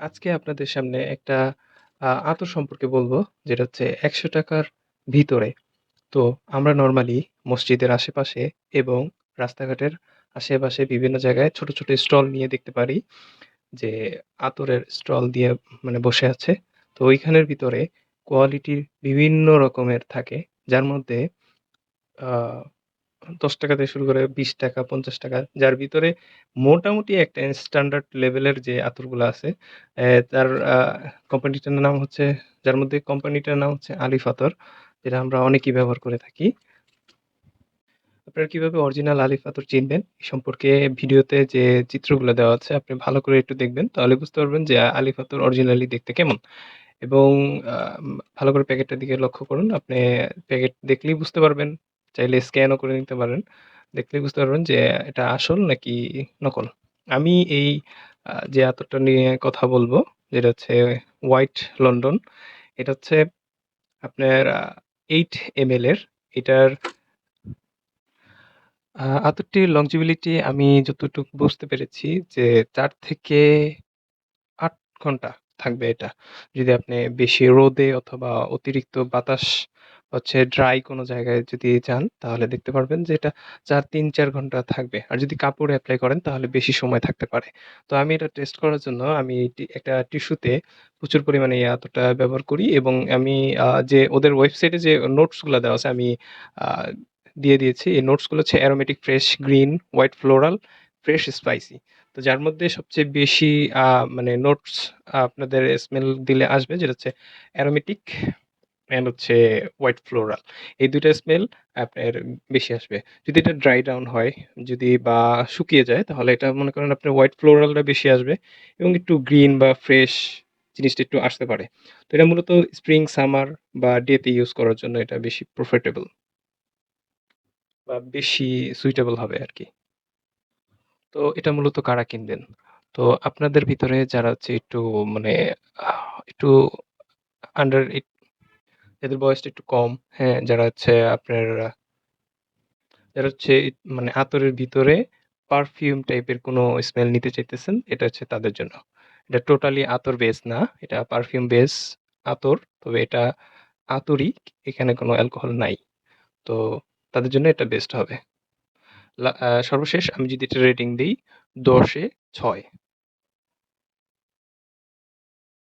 আজকে আপনাদের সামনে একটা আতর সম্পর্কে বলব, যেটা হচ্ছে ৳১০০ র ভিতরে। তো আমরা নরমালি মসজিদের আশেপাশে এবং রাস্তাঘাটের আশেপাশে বিভিন্ন জায়গায় ছোট, ছোট স্টল নিয়ে দেখতে পারি যে আতরের স্টল দিয়ে মানে বসে আছে। তো ওইখানের ভিতরে কোয়ালিটির বিভিন্ন রকমের থাকে। যার মধ্যে ৳১০ থেকে শুরু করে ৳২০, ৳৫০ যার ভিতরে মোটামুটি একটা স্ট্যান্ডার্ড লেভেলের যে আতরগুলা আছে, তার কোম্পানিটার নাম হচ্ছে যার মধ্যে কোম্পানিটার নাম হচ্ছে আলিফ আতর, যেটা আমরা অনেকেই ব্যবহার করে থাকি। আপনারা কীভাবে অরিজিনাল আলিফ আতর চিনবেন? এ সম্পর্কে ভিডিওতে যে চিত্রগুলো দেওয়া আছে আপনি ভালো করে একটু দেখবেন। তাহলে বুঝতে পারবেন যে আলিফ আতর অরিজিনালি দেখতে কেমন। এবং ভালো করে প্যাকেটটার দিকে লক্ষ্য করুন। আপনি প্যাকেট দেখলেই বুঝতে পারবেন। চাইলে স্ক্যানও করে নিতে পারেন। দেখলে বুঝতে পারবেন যে এটা আসল নাকি নকল। আমি এই যে আতরটা নিয়ে কথা বলব, যেটা হচ্ছে হোয়াইট লন্ডন। এটা হচ্ছে আপনার এইট 8 এমএল এর। এটার আতরটির লংজিভিলিটি আমি যতটুকু বুঝতে পেরেছি যে ৪ থেকে আট ঘণ্টা থাকবে এটা। যদি আপনি বেশি রোদে অথবা অতিরিক্ত বাতাস হচ্ছে ড্রাই কোনো জায়গায় যদি যান, তাহলে দেখতে পারবেন যে এটা ৪ ৩-৪ ঘণ্টা থাকবে। আর যদি কাপড়ে অ্যাপ্লাই করেন তাহলে বেশি সময় থাকতে পারে। তো আমি এটা টেস্ট করার জন্য আমি একটা টিস্যুতে প্রচুর পরিমাণে এই আতরটা ব্যবহার করি এবং আমি যে ওদের ওয়েবসাইটে যে নোটসগুলো দেওয়া আছে আমি দিয়ে দিয়েছি। এই নোটসগুলো হচ্ছে aromatic fresh green, white floral, fresh spicy. তো যার মধ্যে সবচেয়ে বেশি মানে নোটস আপনাদের স্মেল দিলে আসবে যেটা হচ্ছে অ্যারোমেটিক অ্যান্ড হচ্ছে হোয়াইট ফ্লোরাল। এই দুইটা স্মেল আপনার বেশি আসবে। যদি এটা ড্রাই ডাউন হয়, যদি বা শুকিয়ে যায় তাহলে এটা মনে করেন আপনার হোয়াইট ফ্লোরালটা বেশি আসবে এবং একটু গ্রিন বা ফ্রেশ জিনিসটা একটু আসতে পারে। তো এটা মূলত স্প্রিং, সামার বা ডে তে ইউজ করার জন্য এটা বেশি প্রফিটেবল। বা বেশি সুইটেবল হবে আর কি তো এটা মূলত কারা কিনবেন? তো আপনাদের ভিতরে যারা হচ্ছে একটু মানে একটু আন্ডার এইট যাদের বয়সটা একটু কম, হ্যাঁ? যারা হচ্ছে আপনার যারা হচ্ছে মানে আতরের ভিতরে পারফিউম টাইপের কোনো স্মেল নিতে চাইতেছেন, এটা হচ্ছে তাদের জন্য। এটা টোটালি আতর বেস না। এটা পারফিউম বেস আতর। তবে এটা আতরই, এখানে কোনো অ্যালকোহল নাই। তো তাদের জন্য এটা বেস্ট হবে। সর্বশেষ আমি যদি এটা রেটিং দিই ১০ এ ৬।